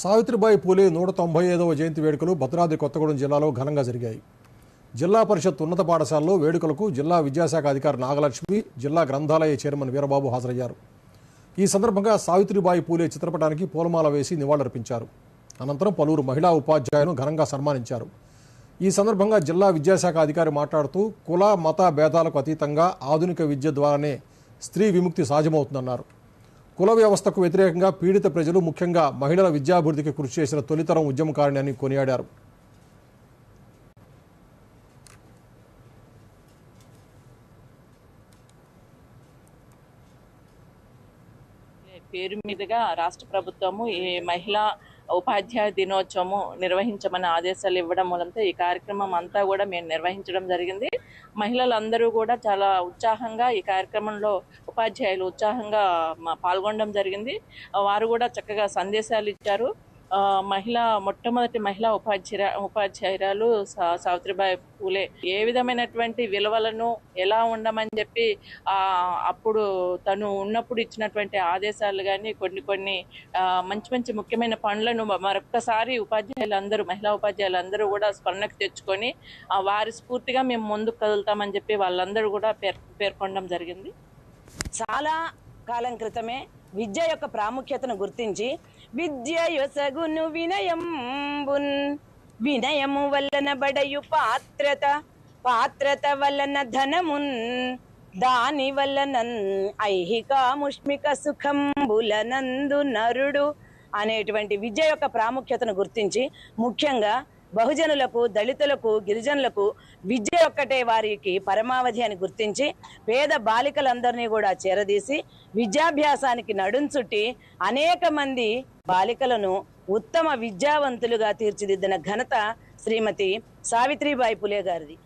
సావిత్రిబాయి పూలే నూట తొంభై ఐదవ జయంతి వేడుకలు భద్రాద్రి కొత్తగూడెం జిల్లాలో ఘనంగా జరిగాయి. జిల్లా పరిషత్ ఉన్నత పాఠశాలలో వేడుకలకు జిల్లా విద్యాశాఖ అధికారి నాగలక్ష్మి జిల్లా గ్రంథాలయ చైర్మన్ వీరబాబు హాజరయ్యారు. ఈ సందర్భంగా సావిత్రిబాయి పూలే చిత్రపటానికి పూలమాల వేసి నివాళులర్పించారు. అనంతరం పలువురు మహిళా ఉపాధ్యాయులను ఘనంగా సన్మానించారు. ఈ సందర్భంగా జిల్లా విద్యాశాఖ అధికారి మాట్లాడుతూ కుల మత భేదాలకు అతీతంగా ఆధునిక విద్య ద్వారానే స్త్రీ విముక్తి సాధ్యమవుతుందన్నారు. కుల వ్యవస్థకు వ్యతిరేకంగా పీడిత ప్రజలు ముఖ్యంగా మహిళల విద్యాభివృద్ధికి కృషి చేసిన తొలితరం ఉద్యమకారిణి అని కొనియాడారు. పేరు మీదుగా రాష్ట్ర ప్రభుత్వము ఈ మహిళా ఉపాధ్యాయ దినోత్సవము నిర్వహించమని ఆదేశాలు ఇవ్వడం మూలంతో ఈ కార్యక్రమం అంతా కూడా మేము నిర్వహించడం జరిగింది. మహిళలందరూ కూడా చాలా ఉత్సాహంగా ఈ కార్యక్రమంలో ఉపాధ్యాయులు ఉత్సాహంగా పాల్గొనడం జరిగింది. వారు కూడా చక్కగా సందేశాలు ఇచ్చారు. మహిళ మొట్టమొదటి మహిళా ఉపాధ్యాయ ఉపాధ్యాయురాలు సావిత్రిబాయి పూలే. ఏ విధమైనటువంటి విలువలను ఎలా ఉండమని చెప్పి అప్పుడు తను ఉన్నప్పుడు ఇచ్చినటువంటి ఆదేశాలు కానీ కొన్ని కొన్ని మంచి మంచి ముఖ్యమైన పనులను మ- మరొక్కసారి ఉపాధ్యాయులందరూ మహిళా ఉపాధ్యాయులందరూ కూడా స్మరణకు తెచ్చుకొని వారి స్ఫూర్తిగా మేము ముందుకు కదులుతామని చెప్పి వాళ్ళందరూ కూడా పేర్ పేర్కొనడం జరిగింది. చాలా కాలం క్రితమే విద్య యొక్క ప్రాముఖ్యతను గుర్తించి విద్య యొసగును వినయంబున్. వినయము వలన బడయు పాత్రత పాత్రత వలన ధనమున్. దాని వలన ఐహిక ముష్మిక సుఖంబులనందు నరుడు అనేటువంటి విద్య యొక్క ప్రాముఖ్యతను గుర్తించి ముఖ్యంగా బహుజనులకు దళితులకు గిరిజనులకు విద్య ఒక్కటే వారికి పరమావధి అని గుర్తించి పేద బాలికలందరినీ కూడా చేరదీసి విద్యాభ్యాసానికి నడుం చుట్టి అనేక మంది బాలికలను ఉత్తమ విద్యావంతులుగా తీర్చిదిద్దిన ఘనత శ్రీమతి సావిత్రిబాయి పులే గారిది.